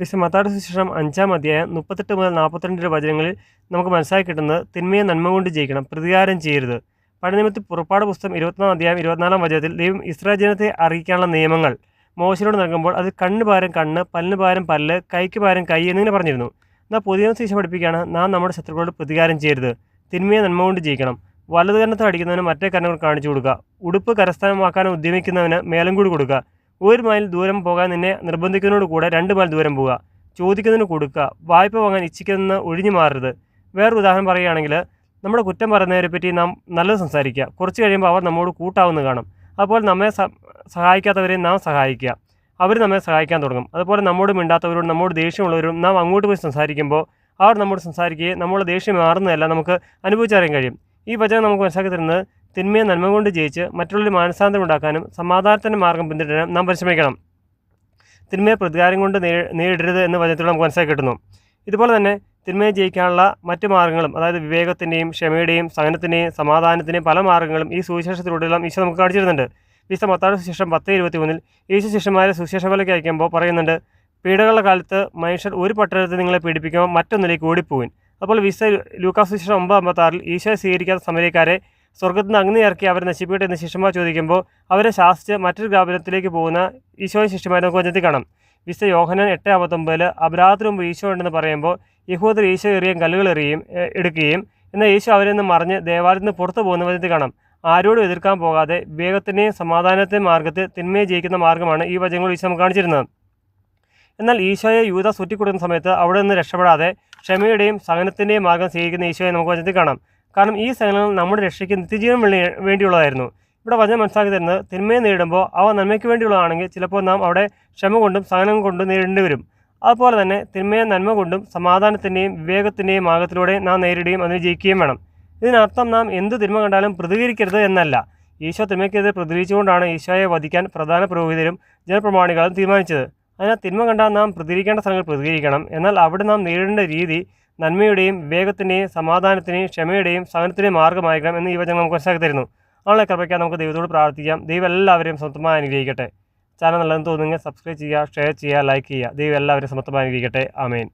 വിശ മത്താട് സുശേഷം അഞ്ചാം അധ്യായം മുപ്പത്തെട്ട് മുതൽ നാൽപ്പത്തിരണ്ട് വചനങ്ങളിൽ നമുക്ക് മനസ്സിലാക്കി കിട്ടുന്നത് തിന്മയെ നന്മ കൊണ്ട് ജയിക്കണം പ്രതികാരം ചെയ്യരുത്. പഴനിയമത്തിൽ പുറപ്പാട് പുസ്തകം ഇരുപത്തിനാലാം അധ്യായം ഇരുപത്തിനാലാം വചനത്തിൽ ദൈവം ഇസ്രായേൽ ജനത്തെ അറിയിക്കാനുള്ള നിയമങ്ങൾ മോശനോട് നൽകുമ്പോൾ അത് കണ്ണ് പാരം കണ്ണ് പല്ലിന് പാരം പല്ല് കൈക്ക് പാരം കൈ എന്നിങ്ങനെ പറഞ്ഞിരുന്നു. എന്നാൽ പുതിയ ശിക്ഷ പഠിപ്പിക്കുകയാണ് നാം നമ്മുടെ ശത്രുക്കളോട് പ്രതികാരം ചെയ്യരുത്. തിന്മയെ നന്മ കൊണ്ട് ജയിക്കണം. വലതു കരണത്തിൽ അടിക്കുന്നവന് മറ്റേ കരണങ്ങൾ കാണിച്ചു കൊടുക്കുക. ഉടുപ്പ് കരസ്ഥാനമാക്കാൻ ഉദ്യമിക്കുന്നവന് മേലും കൂടി കൊടുക്കുക. ഒരു മൈൽ ദൂരം പോകാൻ നിന്നെ നിർബന്ധിക്കുന്നതിനോട് കൂടെ രണ്ട് മൈൽ ദൂരം പോവുക. ചോദിക്കുന്നതിന് കൊടുക്കുക. വായ്പ വാങ്ങാൻ ഇച്ഛിക്കുന്ന ഒഴിഞ്ഞു മാറരുത്. വേറൊരു ഉദാഹരണം പറയുകയാണെങ്കിൽ നമ്മുടെ കുറ്റം പറയുന്നവരെ പറ്റി നാം നല്ലത് സംസാരിക്കുക. കുറച്ച് കഴിയുമ്പോൾ അവർ നമ്മോട് കൂട്ടാവുന്ന കാണും. അതുപോലെ നമ്മെ സഹായിക്കാത്തവരെ നാം സഹായിക്കുക. അവർ നമ്മെ സഹായിക്കാൻ തുടങ്ങും. അതുപോലെ നമ്മോട് മിണ്ടാത്തവരോടും നമ്മോട് ദേഷ്യമുള്ളവരും നാം അങ്ങോട്ട് പോയി സംസാരിക്കുമ്പോൾ അവർ നമ്മോട് സംസാരിക്കുകയും നമ്മളുടെ ദേഷ്യം മാറുന്നതല്ല നമുക്ക് അനുഭവിച്ചറിയാൻ കഴിയും. ഈ വചനം നമുക്ക് മനസ്സിലാക്കി തരുന്നത് തിന്മയെ നന്മ കൊണ്ട് ജയിച്ച് മറ്റുള്ളവർ മാനസാന്തരം ഉണ്ടാക്കാനും സമാധാനത്തിന്റെ മാർഗം പിന്തുടരാനും നാം പരിശ്രമിക്കണം. തിന്മയെ പ്രതികാരം കൊണ്ട് നേരിടരുത് എന്ന വചനത്തിൽ നമുക്ക് മനസ്സിലാക്കി കിട്ടുന്നു. ഇതുപോലെ തന്നെ തിന്മയെ ജയിക്കാനുള്ള മറ്റു മാർഗങ്ങളും അതായത് വിവേകത്തിന്റെയും ക്ഷമയുടെയും സഹനത്തിന്റെയും സമാധാനത്തിന്റെയും പല മാർഗങ്ങളും ഈ സുവിശേഷത്തിലൂടെയെല്ലാം ഈശോ നമുക്ക് കാണിച്ചു തരുന്നുണ്ട് വിശ മത്താട് സുശേഷം പത്ത് ഇരുപത്തി മൂന്നിൽ ഈശോ ശിഷ്യന്മാരെ സുശേഷഫലയ്ക്ക് അയക്കുമ്പോൾ പറയുന്നുണ്ട് പീഡകളുടെ കാലത്ത് മനുഷ്യർ ഒരു പട്ടണത്തിൽ നിങ്ങളെ പീഡിപ്പിക്കുമ്പോൾ മറ്റൊന്നിലേക്ക് ഓടിപ്പോവും അപ്പോൾ വിശ ലൂക്കാസ് സുശേഷം ഒമ്പത് അമ്പത്താറിൽ ഈശോയെ സ്വീകരിക്കാത്ത സമരക്കാരെ സ്വർഗത്തിൽ നിന്ന് അഗ്നി ഇറക്കി അവരെ നശിപ്പിക്കട്ടെ എന്ന് ശിഷ്യന്മാർ ചോദിക്കുമ്പോൾ അവരെ ശാസിച്ച് മറ്റൊരു ഗാപുരത്തിലേക്ക് പോകുന്ന ഈശോയും ശിഷ്യന്മാരെ നമുക്ക് കാണാം. വിശ്വ യോഹനൻ എട്ട് അമ്പത്തൊമ്പതിൽ അപരാധത്തിന് മുമ്പ് ഈശോ ഉണ്ടെന്ന് പറയുമ്പോൾ യഹൂദർ ഈശോ എറിയും കല്ലുകൾ എറിയും എടുക്കുകയും എന്നാൽ ഈശോ അവരിൽ നിന്ന് മറിഞ്ഞ് ദേവാലയത്തിൽ നിന്ന് പുറത്തു പോകുന്ന വചനത്തിൽ കാണാം. ആരോടും എതിർക്കാൻ പോകാതെ വിവേകത്തിന്റെയും സമാധാനത്തെയും മാർഗത്തിൽ തിന്മയെ ജയിക്കുന്ന മാർഗമാണ് ഈ വചനങ്ങൾ ഈശോ നമുക്ക് കാണിച്ചിരുന്നത്. എന്നാൽ ഈശോയെ യൂത സുറ്റിക്കൊടുക്കുന്ന സമയത്ത് അവിടെ നിന്ന് രക്ഷപ്പെടാതെ ക്ഷമയുടെയും സഹനത്തിന്റെയും മാർഗം സ്വീകരിക്കുന്ന ഈശോയെ നമുക്ക് വചനത്തിൽ കാണാം. കാരണം ഈ സഹനങ്ങൾ നമ്മുടെ രക്ഷയ്ക്ക് നിത്യജീവൻ വേണ്ടിയുള്ളതായിരുന്നു. ഇവിടെ വചനം മനസ്സിലാക്കി തരുന്നത് തിന്മയെ നേരിടുമ്പോൾ അവ നന്മയ്ക്ക് വേണ്ടിയുള്ളതാണെങ്കിൽ ചിലപ്പോൾ നാം അവിടെ ക്ഷമ കൊണ്ടും സഹനം കൊണ്ടും നേരിടേണ്ടി വരും. അതുപോലെ തന്നെ തിന്മയെ നന്മ കൊണ്ടും സമാധാനത്തിന്റെയും വിവേകത്തിന്റെയും മാർഗത്തിലൂടെ നാം നേരിടുകയും അതിന് ജയിക്കുകയും വേണം. ഇതിനർത്ഥം നാം എന്ത് തിന്മ കണ്ടാലും പ്രതികരിക്കരുത് എന്നല്ല. ഈശോ തിന്മയ്ക്കെതിരെ പ്രതികരിച്ചുകൊണ്ടാണ് ഈശോയെ വധിക്കാൻ പ്രധാന പുരോഹിതരും ജനപ്രമാണികളും തീരുമാനിച്ചത്. അതിനാൽ തിന്മ കണ്ടാൽ നാം പ്രതികരിക്കേണ്ട സ്ഥലങ്ങൾ പ്രതികരിക്കണം. എന്നാൽ അവിടെ നാം നേരിടേണ്ട രീതി നന്മയുടെയും വിവേകത്തിന്റെയും സമാധാനത്തിന്റെയും ക്ഷമയുടെയും സഹനത്തിന്റെയും മാർഗമായിരിക്കണം എന്ന് ഈ വചനം നമുക്ക് മനസ്സിലാക്കി തരുന്നു അവളെ കൃപയ്ക്കാൻ നമുക്ക് ദൈവത്തോട് പ്രാർത്ഥിക്കാം. ദൈവം എല്ലാവരെയും സ്വന്തമായി അനുഗ്രഹിക്കട്ടെ. ചാനൽ നല്ലതെന്ന് തോന്നുന്നെങ്കിൽ സബ്സ്ക്രൈബ് ചെയ്യുക ഷെയർ ചെയ്യുക ലൈക്ക് ചെയ്യുക. ദൈവം എല്ലാവരെയും സമത്വമായി അനുഗ്രഹിക്കട്ടെ. ആമേൻ.